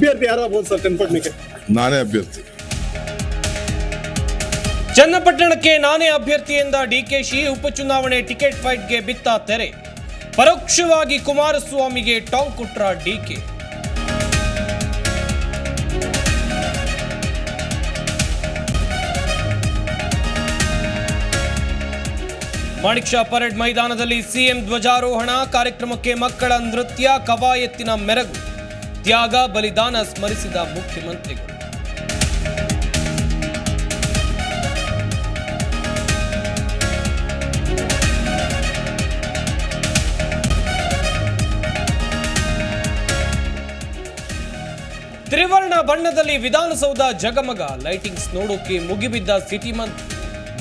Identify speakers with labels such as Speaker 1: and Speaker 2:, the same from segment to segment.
Speaker 1: ಅಭ್ಯರ್ಥಿ ಯಾರಾಗ್ಬೋದು ಸರ್ ಚನ್ನಪಟ್ಟಣಕ್ಕೆ
Speaker 2: ನಾನೇ ಅಭ್ಯರ್ಥಿ.
Speaker 3: ಚನ್ನಪಟ್ಟಣಕ್ಕೆ ನಾನೇ ಅಭ್ಯರ್ಥಿ ಎಂದ ಡಿಕೆಶಿ ಉಪಚುನಾವಣೆ ಟಿಕೆಟ್ ಫೈಟ್ಗೆ ಬಿತ್ತ ತೆರೆ. ಪರೋಕ್ಷವಾಗಿ ಕುಮಾರಸ್ವಾಮಿಗೆ ಟಾಂಗ್ ಕೊಟ್ರ ಡಿಕೆ. ಮಾಣಿಕ್ ಶಾ ಪರೇಡ್ ಮೈದಾನದಲ್ಲಿ ಸಿಎಂ ಧ್ವಜಾರೋಹಣ ಕಾರ್ಯಕ್ರಮಕ್ಕೆ ಮಕ್ಕಳ ನೃತ್ಯ ಕವಾಯತ್ತಿನ ಮೆರಗು. ತ್ಯಾಗ, ಬಲಿದಾನ ಸ್ಮರಿಸಿದ ಮುಖ್ಯಮಂತ್ರಿಗಳು. ತ್ರಿವರ್ಣ ಬಣ್ಣದಲ್ಲಿ ವಿಧಾನಸೌಧ ಜಗಮಗ ಲೈಟಿಂಗ್ಸ್ ನೋಡೋಕೆ ಮುಗಿಬಿದ್ದ ಸಿಟಿ ಮಂತ್.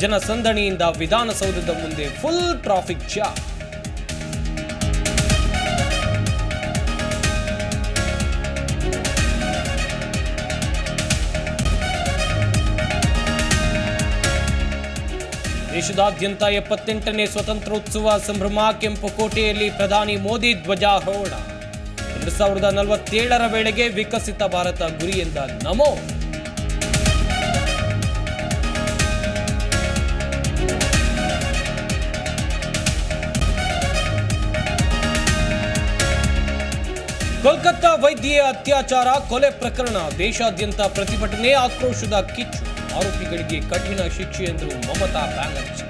Speaker 3: ಜನಸಂದಣಿಯಿಂದ ವಿಧಾನಸೌಧದ ಮುಂದೆ ಫುಲ್ ಟ್ರಾಫಿಕ್ ಜಾಮ್ ದೇಶದಾದ್ಯಂತ ಎಪ್ಪತ್ತೆಂಟನೇ ಸ್ವತಂತ್ರೋತ್ಸವ ಸಂಭ್ರಮ ಕೆಂಪುಕೋಟೆಯಲ್ಲಿ ಪ್ರಧಾನಿ ಮೋದಿ ಧ್ವಜಾರೋಹಣ. ಎರಡು ಸಾವಿರದ ನಲವತ್ತೇಳರ ವೇಳೆಗೆ ವಿಕಸಿತ ಭಾರತ ಗುರಿಯಿಂದ ನಮೋ ಕೋಲ್ಕತ್ತಾ ವೈದ್ಯೆಯ ಅತ್ಯಾಚಾರ, ಕೊಲೆ ಪ್ರಕರಣ, ದೇಶಾದ್ಯಂತ ಪ್ರತಿಭಟನೆ, ಆಕ್ರೋಶದ ಕಿಚ್ಚು, ಆರೋಪಿಗಳಿಗೆ ಕಠಿಣ ಶಿಕ್ಷೆ ಎಂದರು ಮಮತಾ ಬ್ಯಾನರ್ಜಿ.